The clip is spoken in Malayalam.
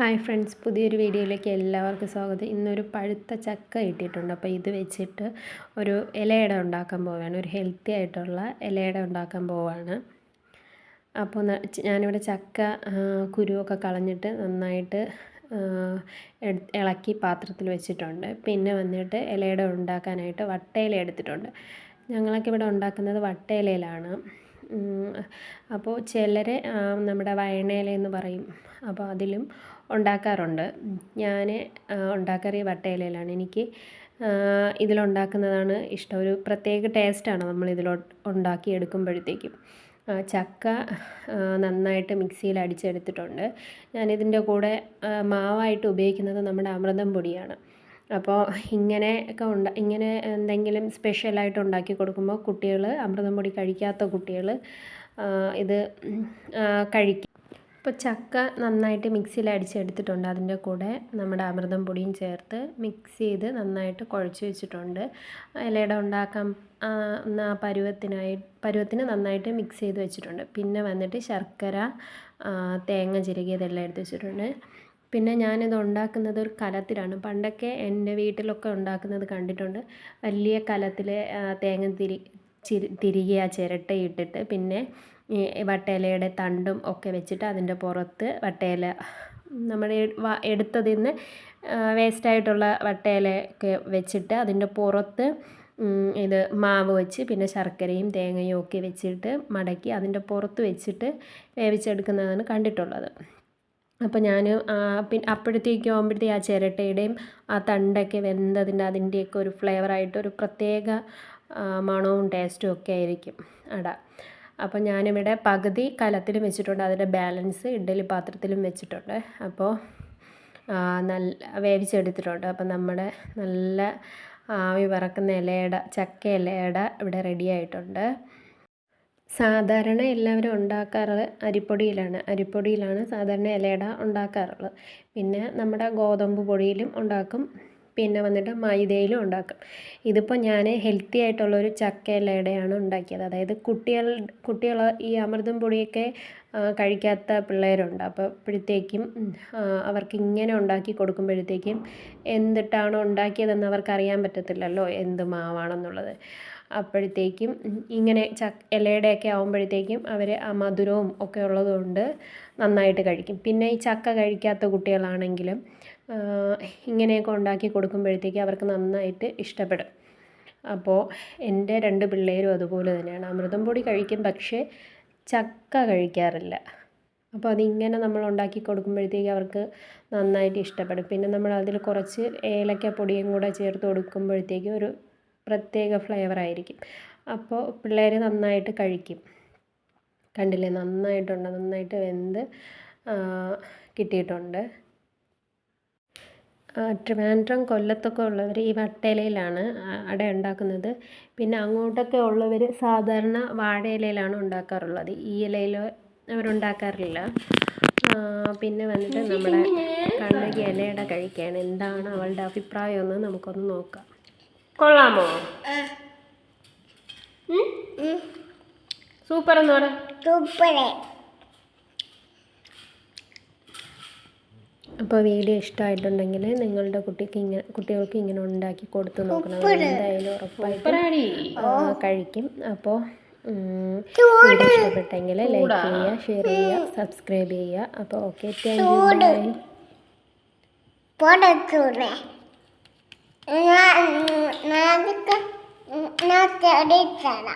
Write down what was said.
ഹായ് ഫ്രണ്ട്സ് പുതിയൊരു വീഡിയോയിലേക്ക് എല്ലാവർക്കും സ്വാഗതം. ഇന്നൊരു പഴുത്ത ചക്ക കിട്ടിയിട്ടുണ്ട്. അപ്പോൾ ഇത് വെച്ചിട്ട് ഒരു ഇലയട ഉണ്ടാക്കാൻ പോവുകയാണ്. ഒരു ഹെൽത്തി ആയിട്ടുള്ള ഇലയട ഉണ്ടാക്കാൻ പോവുകയാണ്. അപ്പോൾ ഞാനിവിടെ ചക്ക കുരുവൊക്കെ കളഞ്ഞിട്ട് നന്നായിട്ട് ഇളക്കി പാത്രത്തിൽ വെച്ചിട്ടുണ്ട്. പിന്നെ വന്നിട്ട് ഇലയട ഉണ്ടാക്കാനായിട്ട് വട്ടയില എടുത്തിട്ടുണ്ട്. ഞങ്ങളൊക്കെ ഇവിടെ ഉണ്ടാക്കുന്നത് വട്ടയിലയിലാണ്. അപ്പോൾ ചിലരെ നമ്മുടെ വയണയില എന്ന് പറയും. അപ്പോൾ അതിലും ഉണ്ടാക്കാറുണ്ട്. ഞാൻ ഉണ്ടാക്കാറ് ഈ വട്ടയിലയിലാണ്. എനിക്ക് ഇതിലുണ്ടാക്കുന്നതാണ് ഇഷ്ടം. ഒരു പ്രത്യേക ടേസ്റ്റാണ് നമ്മൾ ഇതിൽ ഉണ്ടാക്കി എടുക്കുമ്പോഴത്തേക്കും ചക്ക നന്നായിട്ട് മിക്സിയിൽ അടിച്ചെടുത്തിട്ടുണ്ട്. ഞാനിതിന്റെ കൂടെ മാവായിട്ട് ഉപയോഗിക്കുന്നത് നമ്മുടെ അമൃതം പൊടിയാണ്. അപ്പോൾ ഇങ്ങനെ ഒക്കെ ഉണ്ട ഇങ്ങനെ എന്തെങ്കിലും സ്പെഷ്യലായിട്ട് ഉണ്ടാക്കി കൊടുക്കുമ്പോൾ കുട്ടികൾ അമൃതം പൊടി കഴിക്കാത്ത കുട്ടികൾ ഇത് കഴിക്കും. ഇപ്പോൾ ചക്ക നന്നായിട്ട് മിക്സിയിൽ അടിച്ചെടുത്തിട്ടുണ്ട്. അതിന്റെ കൂടെ നമ്മുടെ അമൃതം പൊടിയും ചേർത്ത് മിക്സ് ചെയ്ത് നന്നായിട്ട് കുഴച്ച് വെച്ചിട്ടുണ്ട്. ഇലയുടെ ഉണ്ടാക്കാൻ ആ, പരുവത്തിനായി പരുവത്തിന് നന്നായിട്ട് മിക്സ് ചെയ്ത് വെച്ചിട്ടുണ്ട്. പിന്നെ വന്നിട്ട് ശർക്കര തേങ്ങ ചിരകിയതെല്ലാം എടുത്ത് വെച്ചിട്ടുണ്ട്. പിന്നെ ഞാനിത് ഉണ്ടാക്കുന്നത് ഒരു കലത്തിലാണ്. പണ്ടൊക്കെ എന്റെ വീട്ടിലൊക്കെ ഉണ്ടാക്കുന്നത് കണ്ടിട്ടുണ്ട്. വലിയ കലത്തിൽ തേങ്ങ തിരി ചിരി തിരികെ ആ ചിരട്ട ഇട്ടിട്ട് പിന്നെ വട്ടയിലയുടെ തണ്ടും ഒക്കെ വെച്ചിട്ട് അതിന്റെ പുറത്ത് വട്ടയില നമ്മൾ എടുത്തതിൽ നിന്ന് വേസ്റ്റായിട്ടുള്ള വട്ടയിലയൊക്കെ വെച്ചിട്ട് അതിന്റെ പുറത്ത് ഇത് മാവ് വെച്ച് പിന്നെ ശർക്കരയും തേങ്ങയും ഒക്കെ വെച്ചിട്ട് മടക്കി അതിന്റെ പുറത്ത് വെച്ചിട്ട് വേവിച്ചെടുക്കുന്നതാണ് കണ്ടിട്ടുള്ളത്. അപ്പോൾ ഞാൻ പിന്നെ അപ്പോഴത്തേക്കും ആകുമ്പോഴത്തേക്കും ആ ചിരട്ടയുടെയും ആ തണ്ടൊക്കെ വെന്തതിന്റെ അതിന്റെയൊക്കെ ഒരു ഫ്ലേവറായിട്ട് ഒരു പ്രത്യേക മണവും ടേസ്റ്റും ഒക്കെ ആയിരിക്കും അട. അപ്പോൾ ഞാനിവിടെ പകുതി കലത്തിലും വെച്ചിട്ടുണ്ട്. അതിന്റെ ബാലൻസ് ഇഡ്ഡലി പാത്രത്തിലും വെച്ചിട്ടുണ്ട്. അപ്പോൾ നല്ല വേവിച്ചെടുത്തിട്ടുണ്ട്. അപ്പം നമ്മുടെ നല്ല ആവി പറക്കുന്ന ഇലയുടെ ചക്ക ഇലയുടെ ഇവിടെ റെഡി ആയിട്ടുണ്ട്. സാധാരണ എല്ലാവരും ഉണ്ടാക്കാറ് അരിപ്പൊടിയിലാണ്. അരിപ്പൊടിയിലാണ് സാധാരണ ഇലയട ഉണ്ടാക്കാറുള്ളത്. പിന്നെ നമ്മുടെ ഗോതമ്പ് പൊടിയിലും ഉണ്ടാക്കും. പിന്നെ വന്നിട്ട് മൈദയിലും ഉണ്ടാക്കും. ഇതിപ്പോൾ ഞാൻ ഹെൽത്തി ആയിട്ടുള്ളൊരു ചക്ക ഇലയടയാണ് ഉണ്ടാക്കിയത്. അതായത് കുട്ടികൾ കുട്ടികൾ ഈ അമൃതം പൊടിയൊക്കെ കഴിക്കാത്ത പിള്ളേരുണ്ട്. അപ്പോൾ അപ്പോഴത്തേക്കും അവർക്ക് ഇങ്ങനെ ഉണ്ടാക്കി കൊടുക്കുമ്പോഴത്തേക്കും എന്തിട്ടാണ് ഉണ്ടാക്കിയതെന്ന് അവർക്ക് അറിയാൻ പറ്റത്തില്ലല്ലോ എന്ത് മാവാണെന്നുള്ളത്. അപ്പോഴത്തേക്കും ഇങ്ങനെ ചക്ക ഇലയുടെയൊക്കെ ആകുമ്പോഴത്തേക്കും അവർ ആ മധുരവും ഒക്കെ ഉള്ളതുകൊണ്ട് നന്നായിട്ട് കഴിക്കും. പിന്നെ ഈ ചക്ക കഴിക്കാത്ത കുട്ടികളാണെങ്കിലും ഇങ്ങനെയൊക്കെ ഉണ്ടാക്കി കൊടുക്കുമ്പോഴത്തേക്കും അവർക്ക് നന്നായിട്ട് ഇഷ്ടപ്പെടും. അപ്പോൾ എന്റെ രണ്ട് പിള്ളേരും അതുപോലെ തന്നെയാണ്. അമൃതം പൊടി കഴിക്കും പക്ഷേ ചക്ക കഴിക്കാറില്ല. അപ്പോൾ അതിങ്ങനെ നമ്മൾ ഉണ്ടാക്കി കൊടുക്കുമ്പോഴത്തേക്ക് അവർക്ക് നന്നായിട്ട് ഇഷ്ടപ്പെടും. പിന്നെ നമ്മൾ അതിൽ കുറച്ച് ഏലക്കപ്പൊടിയും കൂടെ ചേർത്ത് കൊടുക്കുമ്പോഴത്തേക്കും ഒരു പ്രത്യേക ഫ്ലേവർ ആയിരിക്കും. അപ്പോൾ പിള്ളേർ നന്നായിട്ട് കഴിക്കും. കണ്ടില്ലേ? നന്നായിട്ടുണ്ട്. നന്നായിട്ട് വെന്ത് കിട്ടിയിട്ടുണ്ട്. ട്രിവാൻഡ്രം കൊല്ലത്തൊക്കെ ഉള്ളവർ ഈ വട്ടയിലയിലാണ് അട ഉണ്ടാക്കുന്നത്. പിന്നെ അങ്ങോട്ടൊക്കെ ഉള്ളവർ സാധാരണ വാഴയിലയിലാണ് ഉണ്ടാക്കാറുള്ളത്. ഈ ഇലയിൽ അവരുണ്ടാക്കാറില്ല. പിന്നെ വന്നിട്ട് നമ്മുടെ കണ്ണകി ഇലയുടെ കഴിക്കുകയാണ് എന്താണ് അവളുടെ അഭിപ്രായം എന്ന് നമുക്കൊന്ന് നോക്കാം. കൊള്ളാമോ? സൂപ്പർ എന്ന് പറ സൂപ്പർ അപ്പോൾ വീഡിയോ ഇഷ്ടമായിട്ടുണ്ടെങ്കിൽ നിങ്ങളുടെ കുട്ടിക്ക് ഇങ്ങനെ കുട്ടികൾക്ക് ഇങ്ങനെ ഉണ്ടാക്കി കൊടുത്തു നോക്കണം. എന്തായാലും ഉറപ്പായിട്ടും കഴിക്കും. അപ്പോൾ വീഡിയോ ഇഷ്ടപ്പെട്ടെങ്കിൽ ലൈക്ക് ചെയ്യുക ഷെയർ ചെയ്യുക സബ്സ്ക്രൈബ് ചെയ്യുക. അപ്പോൾ ഓക്കെ താങ്ക് യു. ബൈ. പൊടച്ചൂടെ ഞാൻ ഞാൻ ചെടിച്ചട